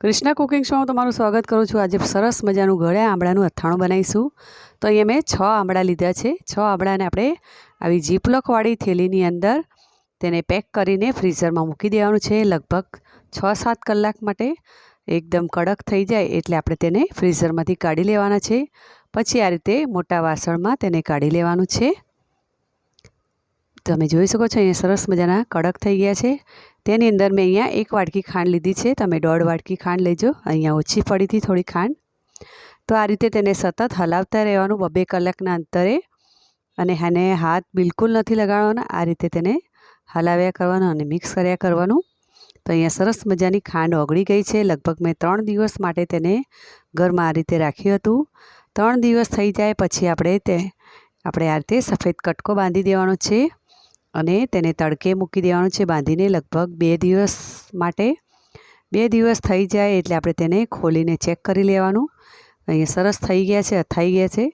Krishna cooking શોમાં તમારું સ્વાગત કરું છું. આજે સરસ મજાનું ગળ્યા આંબળાનું અથાણું બનાવીશું. તો અહીંયા મેં છ આંબળા લીધા છે. છ આંબળાને આપણે આવી જીપલોકવાળી થેલીની અંદર તેને પેક કરીને ફ્રીઝરમાં મૂકી દેવાનું છે. લગભગ છ સાત કલાક માટે એકદમ કડક થઈ જાય એટલે આપણે તેને ફ્રીઝરમાંથી કાઢી લેવાના છે. પછી આ રીતે મોટા વાસણમાં તેને કાઢી લેવાનું છે. તમે જોઈ શકો છો, અહીંયા સરસ મજાના કડક થઈ ગયા છે. તેની અંદર મેં અહીંયા એક વાટકી ખાંડ લીધી છે. તમે દોઢ વાટકી ખાંડ લેજો. અહીંયા ઓછી પડી હતી થોડી ખાંડ. તો આ રીતે તેને સતત હલાવતા રહેવાનું બબે કલાકના અંતરે અને એને હાથ બિલકુલ નથી લગાડવાના. આ રીતે તેને હલાવ્યા કરવાનું અને મિક્સ કર્યા કરવાનું. તો અહીંયા સરસ મજાની ખાંડ ઓગળી ગઈ છે. લગભગ મેં ત્રણ દિવસ માટે તેને ઘરમાં આ રીતે રાખ્યું હતું. ત્રણ દિવસ થઈ જાય પછી આપણે તે, આપણે આ રીતે સફેદ કટકો બાંધી દેવાનો છે. અને તેને તડકે મૂકી દેવાનું છે. બાંધીને લગભગ બે દિવસ માટે, બે દિવસ થઈ જાય એટલે આપણે તેને ખોલીને ચેક કરી લેવાનું. અહીંયા સરસ થઈ ગયા છે, અથાઈ ગયા છે.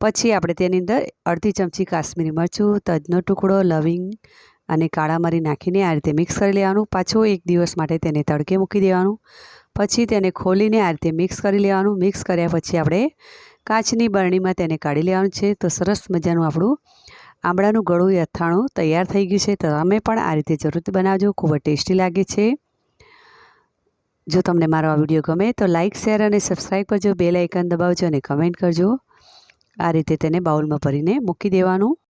પછી આપણે તેની અંદર અડધી ચમચી કાશ્મીરી મરચું, તજનો ટુકડો, લવિંગ અને કાળા મરી નાખીને આ રીતે મિક્સ કરી લેવાનું. પાછો એક દિવસ માટે તેને તડકે મૂકી દેવાનું. પછી તેને ખોલીને આ રીતે મિક્સ કરી લેવાનું. મિક્સ કર્યા પછી આપણે કાચની બરણીમાં તેને કાઢી લેવાનું છે. તો સરસ મજાનું આપણું આંબળાનું ગળું અથાણું તૈયાર થઈ ગયું છે. તો તમે પણ આ રીતે જરૂરથી બનાવજો. ખૂબ જ ટેસ્ટી લાગે છે. જો તમને મારો આ વીડિયો ગમે તો લાઇક શેર અને સબસ્ક્રાઈબ કરજો. બેલ આઇકન દબાવજો અને કમેન્ટ કરજો. આ રીતે તેને બાઉલમાં ભરીને મૂકી દેવાનું.